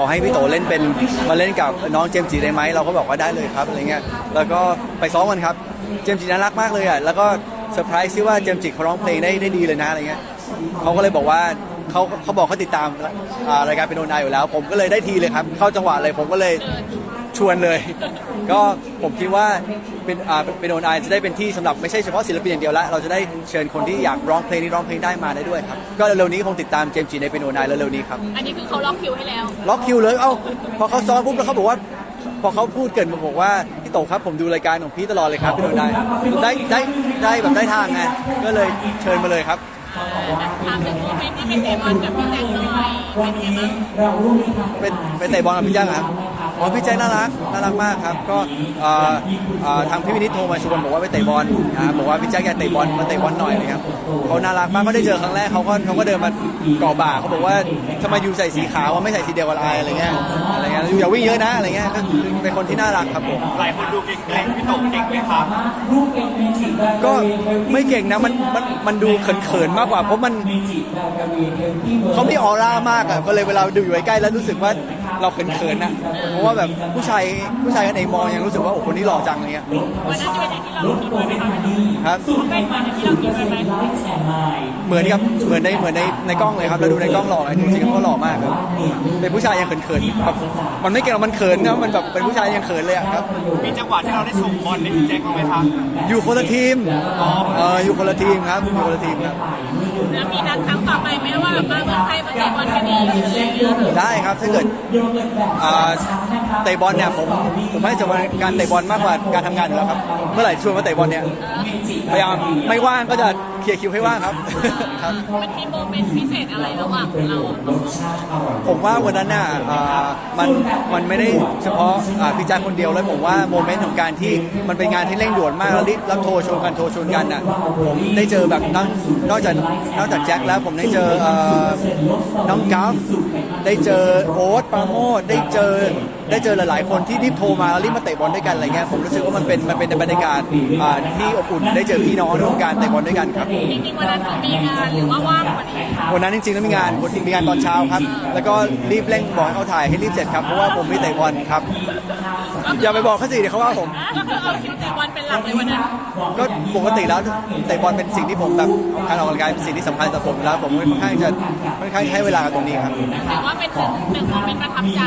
ขอให้พี่โตเล่นเป็นมาเล่นกับน้องเจมส์จีได้ไหมเราก็บอกว่าได้เลยครับอะไรเงี้ยแล้วก็ไปซ้อมกันครับเจมส์จีน่ารักมากเลยอะแล้วก็เซอร์ไพรส์ที่ว่าเจมส์จีเขาร้องเพลงได้ได้ดีเลยนะอะไรเงี้ยเขาก็เลยบอกว่าเขาเขาบอกเขาติดตามอ่ารายการเป็นโนนายอยู่แล้ว ผมก็เลยได้ทีเลยครับเข้าจังหวะเลยผมก็เลย ชวนเลย ก็ผมคิดว่าเป็นอ่าเป็นโนนายจะได้เป็นที่สำหรับไม่ใช่เฉพาะศิลปินอย่างเดียวละเราจะได้เชิญคนที่อยากร้องเพลงนี้ร้องเพลงได้มาได้ด้วยครับ ก็เร็วๆนี้คงติดตามเจมส์จีในเป็นโนนายเร็วๆนี้ครับอันนี้คือเขาล็อกคิวให้แล้ว ล็อกคิวเลยเอ้าพอเขาซ้อมปุ๊บแล้วเขาบอกว่า พอเขาพูดเกินมาบอกว่าพี่โตครับผมดูรายการของพี่ตลอดเลยครับพี่โดนได้ได้ได้ได้แบบได้ทางไงก็เลยเชิญมาเลยครับ ถามถึงโมเมนต์ที่เป็นเตะบอลกับพี่แจ็คหน่อยเป็นไงบ้างเป็นเป็นเตะบอลกับพี่แจ๊คครับอ๋อพี่แจ๊คน่ารักน่ารักมากครับ ก็ทางพี่วินิตโทรมาชวนบอกว่าไปเตะบอลนะครับบอกว่าพี่แจ๊คอยากเตะบอลมาเตะบอลหน่อยเลยครับเขาน่ารักมากก็ได้เจอครั้งแรกเขาก็เขาก็เดินมาก่อบ่าเขาบอกว่าทำไมอยู่ใส่สีขาวว่าไม่ใส่สีเดียวกับอะไรอะไรเงี้ย ยูอย่าวิ่งเยอะนะอะไรเงี้ยก็คือเป็นคนที่น่ารักครับผมหลายคนดูเก่งๆพี่โตเก่งไหมครับก็ไม่เก่งนะมันมันมันดูเขินๆมากกว่า เพราะมันเขามีออร่ามากอะก็เลยเวลาดูอยู่ใกล้ๆแล้วรู้สึกว่า เราเขินๆอะเพราะว่าแบบผู้ชายผู้ชายกันเองมองยังรู้สึกว่าโอ้คนนี้หล่อจังอะไรเงี้ยวันนั้นจะเป็นอย่างที่เราคิดไว้ไหมคะครับเป็นเหมือนอย่างที่เราคิดไว้ไหมเหมือนครับเหมือนในเหมือนในในกล้องเลยครับเราดูในกล้องหล่อเลยจริงๆเขาหล่อมากครับเป็นผู้ชายยังเขินๆแบบมันไม่เก่งหรอกมันเขินนะมันแบบเป็นผู้ชายยังเขินเลยอะครับมีจังหวะที่เราได้ส่งบอลให้ดีแจ็คบ้างไหมครับอยู่คนละทีมเอออยู่คนละทีมครับอยู่คนละทีมครับ แล้วมีนัดครั้งต่อไปไหมว่ามาเมืองไทยมาเตะบอลกันอีกอะไรอย่างเงี้ยได้ครับถ้าเกิดอ่าเตะบอลเนี่ยผมผมให้จะมาการเตะบอลมากกว่าการทำงานอยู่แล้วครับ เมื่อไหร่ชวนมาเตะบอลเนี่ยพยายามไม่ว่างก็จะเคลียร์คิวให้ว่างครับ ครับ มันมีโมเมนต์พิเศษอะไรระหว่างเราสองคนผมว่าวันนั้นน่ะอ่ามันมันไม่ได้เฉพาะอ่าพี่แจ๊คคนเดียวแล้วผมว่าโมเมนต์ของการที่มันเป็นงานที่เร่งด่วนมากแล้วรีบรับโทรชวนกันโทรชวนกันน่ะผมได้เจอแบบนอกนอกจากนอกจากแจ็คแล้วผมได้เจอเอ่อน้องกัฟได้เจอโอ๊ตปราโมทได้เจอได้เจอหลายๆ คนที่รีบโทรมาแล้วรีบมาเตะบอลด้วยกันอะไรเงี้ยผมรู้สึกว่ามันเป็นมันเป็นบรรยากาศอ่าที่อบอุ่นได้เจอพี่น้องร่วมกันเตะบอลด้วยกันครับจริงๆวันนั้นมีงานหรือว่าว่างพอดีวันนั้นจริงๆแล้วมีงานมีงานตอนเช้าครับ แล้วก็รีบเร่งบอกให้เขาถ่ายให้รีบเสร็จครับ เพราะว่าผมไม่เตะบอลครับ อย่าไปบอกเขาสิเดี๋ยวเขาว่าผม ก็คือเอาคิวเตะบอลเป็นหลักเลยวันนั้นก็ปกติแล้วเตะบอลเป็นสิ่งที่ผมแบบการออกกำลังกายเป็นสิ่งที่สำคัญต่อผมอยู่แล้ว ผมค่อนข้างจะค่อนข้างให้เวลากับตรงนี้ครับ แต่ว่าเป็นหนึ่งโมเมนต์ประทับใจ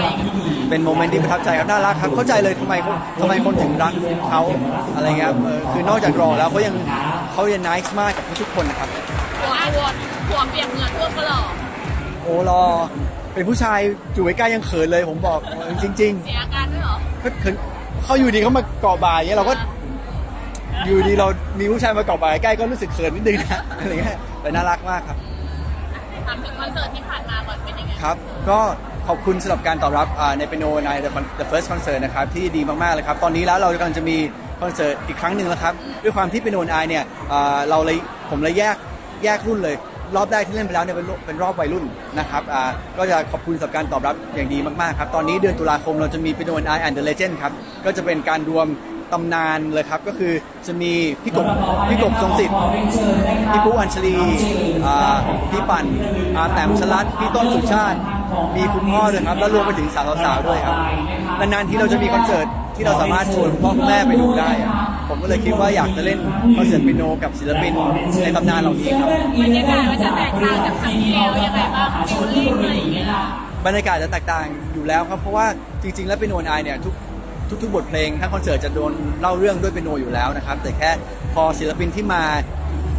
เป็นโมเมนต์ที่ประทับใจครับน่ารักครับ เข้าใจเลยทำไมเขาทำไมคนถึงรักเขาอะไรเงี้ยครับเออคือนอกจากรอแล้วเขายัง เขายังนิสมากกับทุกๆคนนะครับหัวหัวหัวเปียกเหงื่อท่วมก็หล่อโอ้รอเป็นผู้ชายอยู่ใกล้ๆยังเขินเลยผมบอกเออจริงๆเสียอาการด้วยเหรอก็คือเขาอยู่ดีเขามาเกาะบ่ายอย่างเงี้ยเราก็อยู่ดีเรามีผู้ชายมาเกาะบ่ายใกล้ก็รู้สึกเขินนิดนึงนะอะไรเงี้ยแต่น่ารักมากครับ ถามถึงคอนเสิร์ตที่ผ่านมาก่อนเป็นยังไงครับ ก็ขอบคุณสำหรับการตอบรับอ่าในเปโนใน The Con- The First Concert นะครับ ที่ดีมาก ๆ เลยครับ ตอนนี้แล้วเรากำลังจะมี คอนเสิร์ตอีกครั้งหนึ่งแล้วครับ ด้วยความที่เป็นโอนไอเนี่ยเราเลยผมเลยแยกแยกรุ่นเลย รอบแรกที่เล่นไปแล้วเนี่ยเป็นเป็นรอบวัยรุ่นนะครับก็จะขอบคุณสำหรับการตอบรับอย่างดีมากๆครับ ตอนนี้เดือนตุลาคมเราจะมีเป็นโอนไอ and the Legend ครับก็จะเป็นการรวมตำนานเลยครับ ก็คือจะมีพี่กบพี่กบทรงสิทธิ์พี่ปุ๊อัญชลีพี่ปั่นอาแต้มชลัดพี่ต้นสุชาติ มีคุณพ่อด้วยครับ แล้วรวมไปถึงสาวๆด้วยครับนานๆที่เราจะมีคอนเสิร์ต ที่เราสามารถชวนพ่อคุณแม่ไปดูได้อะผมก็เลยคิดว่าอยากจะเล่นคอนเสิร์ตเปียโนกับศิลปินในตำนานเหล่านี้ครับบรรยากาศมันจะแตกต่างจากครั้งที่แล้วยังไงบ้างฟิลลิ่งอะไรอย่างเงี้ยบรรยากาศจะแตกต่างอยู่แล้วครับเพราะว่าจริง ๆ แล้วเปียโนไอเนี่ยทุกทุกๆบทเพลงทั้งคอนเสิร์ตจะโดนเล่าเรื่องด้วยเปียโนอยู่แล้วนะครับ แต่แค่พอศิลปินที่มา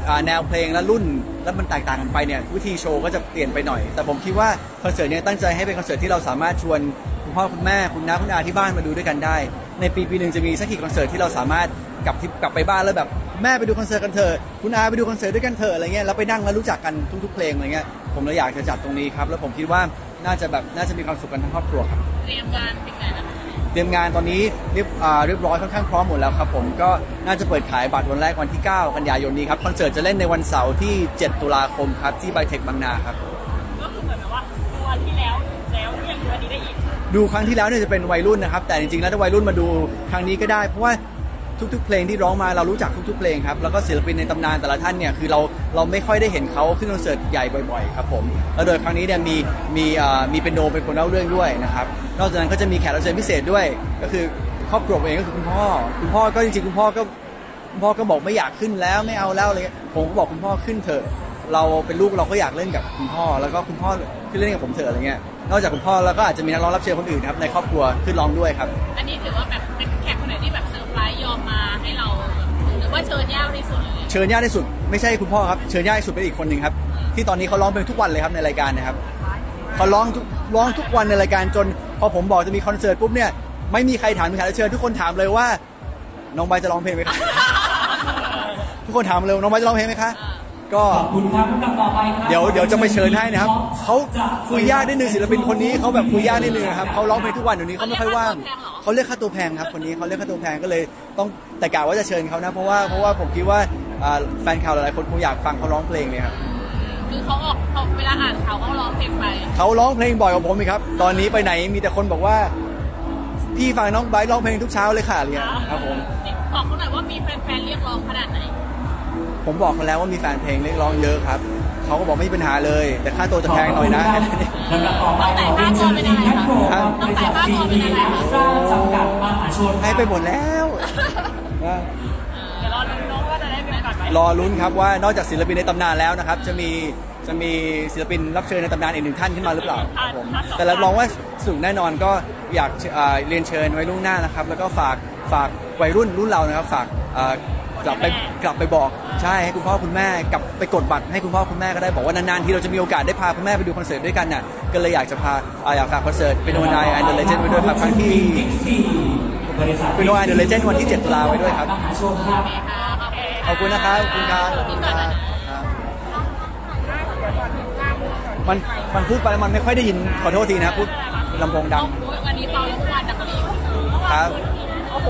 อ่าแนวเพลงและรุ่นแล้วมันแตกต่างกันไปเนี่ยวิธีโชว์ก็จะเปลี่ยนไปหน่อย แต่ผมคิดว่าคอนเสิร์ตเนี้ตั้งใจให้เป็นคอนเสิร์ตที่เราสามารถชวนคุณพ่อคุณแม่คุณน้าคุณอาที่บ้านมาดูด้วยกันได้ ในปีปีหนึ่งจะมีสักกี่คอนเสิร์ตที่เราสามารถกลับที่กลับไปบ้านแล้วแบบแม่ไปดูคอนเสิร์ตกันเถอะคุณอาไปดูคอนเสิร์ตด้วยกันเถอะอะไรเงี้ยแล้วไปนั่งแล้วรู้จักกันทุกๆเพลงอะไรเงี้ยผมเลยอยากจะจัดตรงนี้ครับแล้วผมคิดว่าน่าจะแบบน่าจะมีความสุขกันทั้งครอบครัวครับเตรียมงานเป็นไงนะคะเตรียมงานตอนนี้เรียบเรียบร้อยค่อนข้างพร้อมหมดแล้วครับผมก็น่าจะเปิดขายบัตรวันแรกวันที่ 9 กันยายนนี้ครับคอนเสิร์ตจะเล่นในวันเสาร์ที่ 7 ตุลาคมครับที่ไบเทคบางนาครับ ดูครั้งที่แล้วเนี่ยจะเป็นวัยรุ่นนะครับ แต่จริงๆแล้วถ้าวัยรุ่นมาดูครั้งนี้ก็ได้ เพราะว่าทุกๆ เพลงที่ร้องมาเรารู้จักทุกๆ เพลงครับแล้วก็ศิลปินในตำนานแต่ละท่านเนี่ยคือเราเราไม่ค่อยได้เห็นเขาขึ้นคอนเสิร์ตใหญ่บ่อยๆครับผมแล้วโดยครั้งนี้เนี่ยมีมีอ่ามีเป็นโนเป็นคนเล่าเรื่องด้วยนะครับนอกจากนั้นก็จะมีแขกรับเชิญพิเศษด้วย ก็คือครอบครัวผมเองก็คือคุณพ่อ คุณพ่อก็จริงๆคุณพ่อก็คุณพ่อก็บอกไม่อยากขึ้นแล้วไม่เอาแล้วอะไรเงี้ยผมก็บอกคุณพ่อขึ้นเถอะ เราเป็นลูกเราก็อยากเล่นกับคุณพ่อ แล้วก็คุณพ่อขึ้นเล่นกับผมเถอะอะไรเงี้ยนอกจากคุณพ่อแล้วก็อาจจะมีนักร้องรับเชิญคนอื่นครับในครอบครัวขึ้นร้องด้วยครับ อันนี้ถือว่าแบบเป็นแขกคนไหนที่แบบเซอร์ไพรส์ยอมมาให้เรา หรือว่าเชิญยากที่สุดเลย เชิญยากที่สุดไม่ใช่คุณพ่อครับเชิญยากที่สุดเป็นอีกคนหนึ่งครับที่ตอนนี้เขาร้องเพลงทุกวันเลยครับในรายการนะครับเขาร้องทุกร้องทุกวันในรายการจน พอผมบอกจะมีคอนเสิร์ตปุ๊บเนี่ยไม่มีใครถามมีใครรับเชิญทุกคนถามเลยว่าน้องใบร์ทจะร้องเพลงไหมครับ ทุกคนถามเลยว่าน้องใบร์ทจะร้องเพลงไหมคะ ก็ขอบคุณครับลำดับต่อไปครับเดี๋ยวเดี๋ยวจะไปเชิญให้นะครับเขาคุยยากนิดนึงศิลปินคนนี้เขาแบบคุยยากนิดนึงนะครับเขาร้องเพลงทุกวันเดี๋ยวนี้เขาไม่ค่อยว่างเขาเรียกค่าตัวแพงครับคนนี้เขาเรียกค่าตัวแพงก็เลยต้องแต่กะว่าจะเชิญเขานะเพราะว่าเพราะว่าผมคิดว่าอ่าแฟนข่าวหลายๆคนคงอยากฟังเขาร้องเพลงเนี่ยครับคือเขาออกเขาเวลาอ่านข่าวเขาร้องเพลงไปเขาร้องเพลงบ่อยกว่าผมอีกครับ ตอนนี้ไปไหนมีแต่คนบอกว่าพี่ฟังน้องไบร์ทร้องเพลงทุกเช้าเลยค่ะอะไรเนี่ยครับผมบอกเขาหน่อยว่ามีแฟนๆเรียกร้องขนาดไหน ผมบอกเขาแล้วว่ามีแฟนเพลงเรียกร้องเยอะครับ เขาก็บอกไม่มีปัญหาเลย แต่ค่าตัวจะแพงหน่อยนะลำดับต่อไปขอเรียนเชิญทีมแคทโปรบริษัทซีพีเอ็กซ์ตร้าจำกัดมหาชนให้ไปหมดแล้วนะเดี๋ยวรอดูน้องว่าจะได้เป็นแบบไหนรอลุ้นครับว่านอกจากศิลปินในตำนานแล้วนะครับ จะมีจะมีศิลปินรับเชิญในตำนานอีกหนึ่งท่านขึ้นมาหรือเปล่าครับผมแต่รับรองว่าสนุกแน่นอนก็อยากอ่าเรียนเชิญไว้ล่วงหน้านะครับ แล้วก็ฝากฝากวัยรุ่นรุ่นเรานะครับ ฝากอ่า กลับไปกลับไปบอกใช่ให้คุณพ่อคุณแม่กลับไปกดบัตรให้คุณพ่อคุณแม่ก็ได้บอกว่านานๆที่เราจะมีโอกาสได้พาคุณแม่ไปดูคอนเสิร์ตด้วยกันน่ะก็เลยอยากจะพาอ่าอยากฝากคอนเสิร์ตเป็นโนนายแอนเดอร์เลเจนด์ไว้ด้วยครับครั้งที่บิ๊กซีบริษัทเป็นโนนายแอนเดอร์เลเจนด์วันที่7ตุลาไว้ด้วยครับมหาชนครับขอบคุณนะครับขอบคุณครับขอบคุณครับมันมันพูดไปแล้วมันไม่ค่อยได้ยินขอโทษทีนะพูดลำโพงดังวันนี้เปาแล้วเมื่อวานดักลีครับโอ้โห